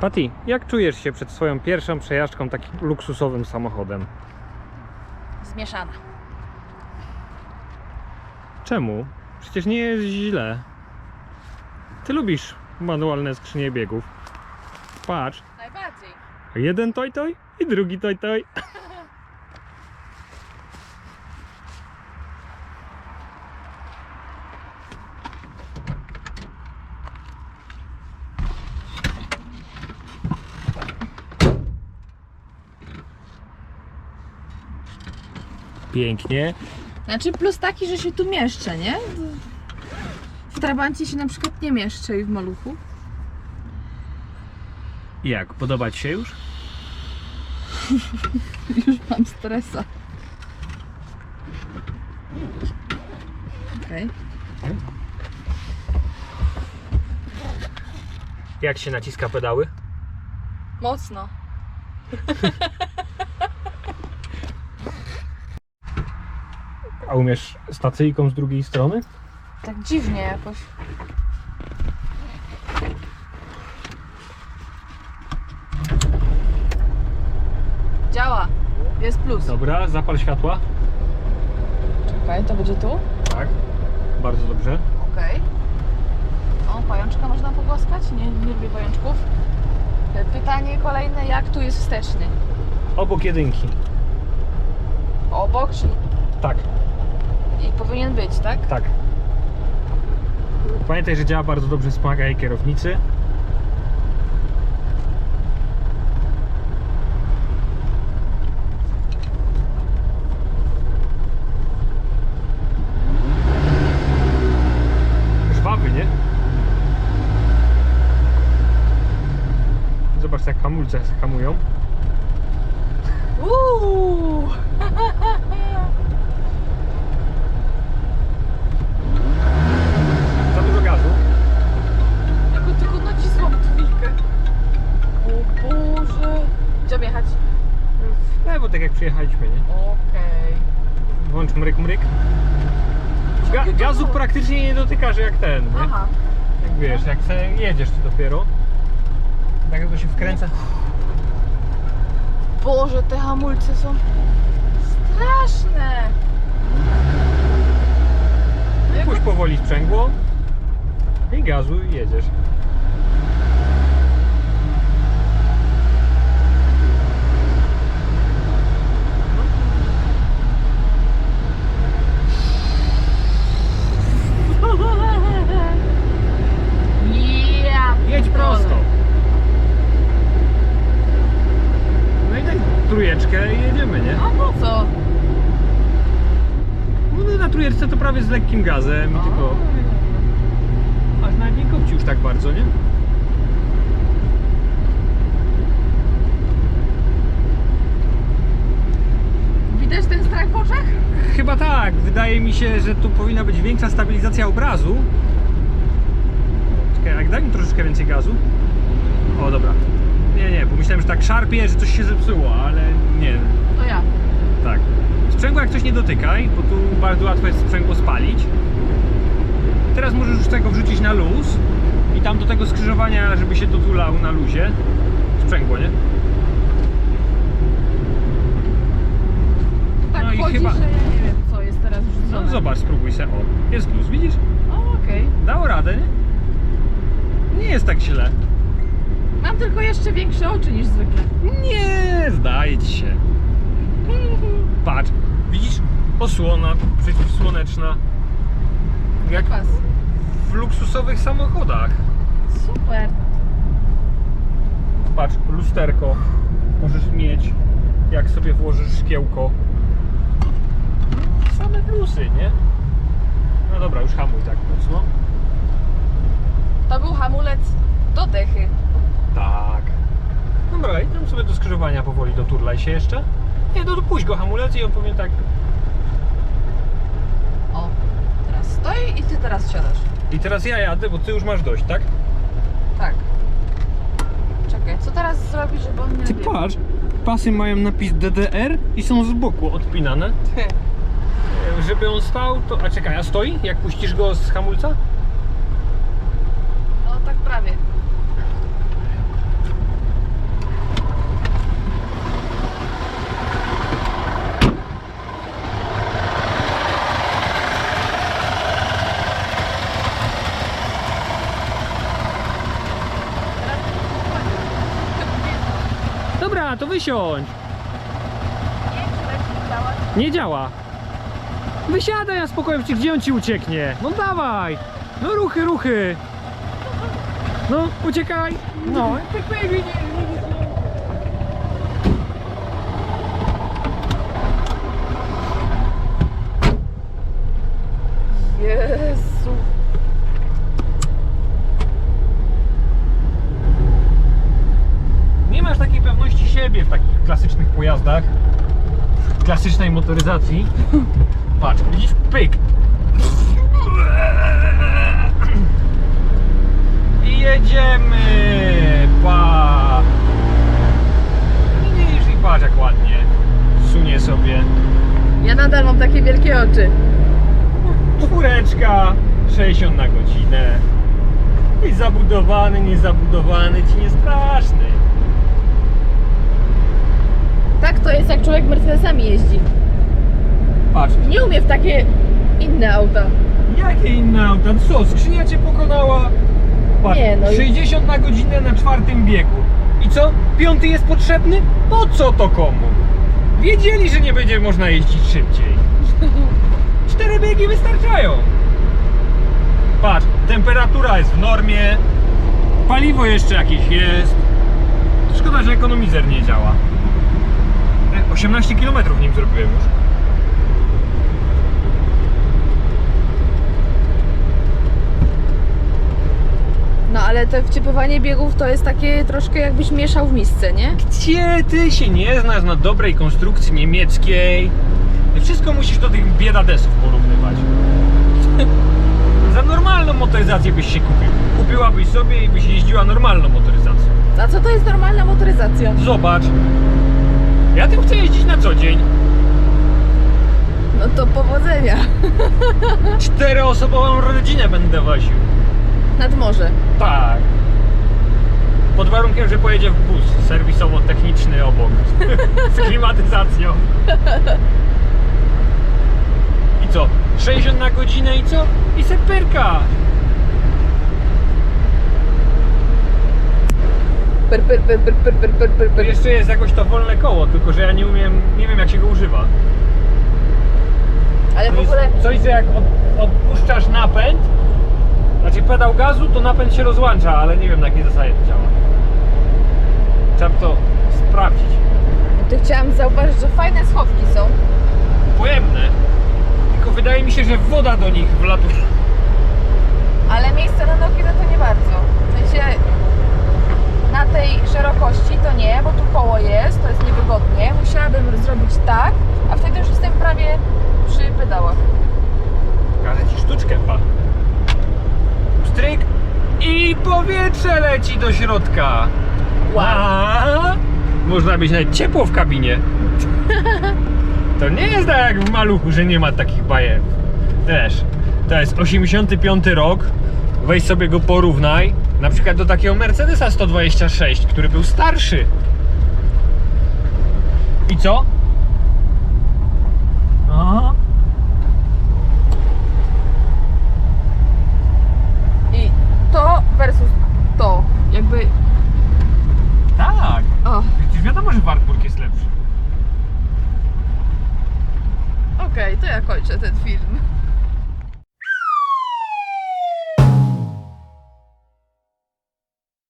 Patty, jak czujesz się przed swoją pierwszą przejażdżką takim luksusowym samochodem? Zmieszana. Czemu? Przecież nie jest źle. Ty lubisz manualne skrzynie biegów. Patrz, Najbardziej. jeden toj toj i drugi toj toj. Pięknie. Znaczy plus taki, że się tu mieszczę, nie? W Trabancie się na przykład nie mieszczę i w Maluchu. Jak? Podoba Ci się już? Już mam stresa. Okej. Jak się naciska pedały? Mocno. A umiesz stacyjką z drugiej strony? Tak dziwnie jakoś. Działa. Jest plus. Dobra, zapal światła. Czekaj, to będzie tu? Tak. Bardzo dobrze. Okej. O, pajączka można pogłaskać? Nie, nie lubię pajączków. E, Pytanie kolejne, jak tu jest wsteczny? Obok jedynki. Obok, czyli Tak, powinien być, tak? tak. Pamiętaj, że działa bardzo dobrze, wspomaga jej kierownicy. Żwawy, nie? Zobacz jak hamulce hamują. Uuu! Gdzie jechać? W lewo, tak jak przyjechaliśmy, nie? Okej. Włącz mryk, mryk. Ga gazu praktycznie nie dotykasz jak ten, nie? Aha. Jak wiesz, jak se jedziesz ty dopiero. Tak jak to się wkręca. Boże, te hamulce są straszne! Puść powoli sprzęgło i gazu i jedziesz. Ja Jedź pitole. prosto. No i daj trójeczkę i jedziemy, nie? A po co? No na trójeczce to prawie z lekkim gazem i tylko... Aż nawet nie kopci już tak bardzo, nie? Widać ten strach w oczach? Chyba tak. Wydaje mi się, że tu powinna być większa stabilizacja obrazu. Czekaj, jak daj mi troszeczkę więcej gazu. O, dobra. Nie, nie, bo myślałem, że tak szarpie, że coś się zepsuło, ale nie. To ja. Tak. Sprzęgła jak coś nie dotykaj, bo tu bardzo łatwo jest sprzęgło spalić. Teraz możesz już tego wrzucić na luz i tam do tego skrzyżowania, żeby się dotulał na luzie. Sprzęgło, nie? Tak No i chodzi, chyba- że ja nie wiem co jest teraz wrzucone. No zobacz, spróbuj se. O, jest luz, widzisz? O, okej. Dało radę, nie? Nie jest tak źle. Mam tylko jeszcze większe oczy niż zwykle. Nie, zdaje ci się. Patrz, widzisz? Osłona przeciwsłoneczna. Jak w luksusowych samochodach. Super. Patrz, lusterko możesz mieć, jak sobie włożysz szkiełko. Same plusy, nie? No dobra, już hamuj tak mocno. To był hamulec do dechy. Tak. Dobra, i tam sobie do skrzyżowania powoli doturlaj się jeszcze. Nie, no to puść go hamulec i on powinien tak... O, teraz stoi i ty teraz siadasz. I teraz ja jadę, bo ty już masz dość, tak? Tak. Czekaj, co teraz zrobić, żeby on nie Ty odjechał? patrz, pasy mają napis DDR i są z boku odpinane. E, Żeby on stał, to... A czekaj, a stoi? Jak puścisz go z hamulca? No tak prawie. Dobra, to wysiądź. Nie, działa? Wysiadaj na spokojnie, przecież gdzie on ci ucieknie? No dawaj. No ruchy, ruchy. No, uciekaj. No, pyk, pyk, nie, nie, nie, nie. Jezu. Nie masz takiej pewności siebie w takich klasycznych pojazdach. W klasycznej motoryzacji. Patrz, widzisz? Pyk. I jedziemy. Pa. Widzisz i patrz jak ładnie. Sunie sobie. Ja nadal mam takie wielkie oczy. Czwóreczka, 60 na godzinę. I zabudowany, niezabudowany, ci nie straszny. Tak to jest jak człowiek Mercedesami jeździ. Patrz, Nie umie w takie inne auta. Jakie inne auta? Co, skrzynia cię pokonała? Patrz, Nie, no i- 60 na godzinę na czwartym biegu. I co? Piąty jest potrzebny? Po co to komu? Wiedzieli, że nie będzie można jeździć szybciej. Cztery biegi wystarczają. Patrz, temperatura jest w normie. Paliwo jeszcze jakieś jest. Szkoda, że ekonomizer nie działa. E, 18 km nim zrobiłem już. No ale to wciepywanie biegów to jest takie troszkę jakbyś mieszał w misce, nie? Gdzie ty się nie znasz na dobrej konstrukcji niemieckiej? Ty Wszystko musisz do tych biedadesów porównywać. Za normalną motoryzację byś się kupił. Kupiłabyś sobie i byś jeździła normalną motoryzacją. A co to jest normalna motoryzacja? Zobacz. Ja tym chcę jeździć na co dzień. No to powodzenia. Czteroosobową rodzinę będę woził. Nad morze. Tak. Pod warunkiem, że pojedzie w bus serwisowo-techniczny obok. Z klimatyzacją. I co? 60 na godzinę i co? I seperka. Per, per, per, per, per, per, per, per, Tu per. jeszcze jest jakoś to wolne koło, tylko że ja nie umiem, nie wiem jak się go używa. Ale w To jest ogóle coś, że jak od, odpuszczasz napęd, znaczy pedał gazu, to napęd się rozłącza, ale nie wiem na jakiej zasadzie to działa. Trzeba to sprawdzić. tu chciałam zauważyć, że fajne schowki są. pojemne. Tylko wydaje mi się, że woda do nich wlatuje. Ale miejsce na nogi no to nie bardzo. W sensie na tej szerokości to nie, bo tu koło jest, to jest niewygodnie. Musiałabym zrobić tak, a wtedy już jestem prawie przy pedałach. Pokażę ci sztuczkę, pa. Stryk i powietrze leci do środka. A, Można być nawet ciepło w kabinie. To nie jest tak jak w maluchu, że nie ma takich bajerów. Też. To jest 85 rok. Weź sobie go porównaj. Na przykład do takiego Mercedesa 126, który był starszy. I co? Aha.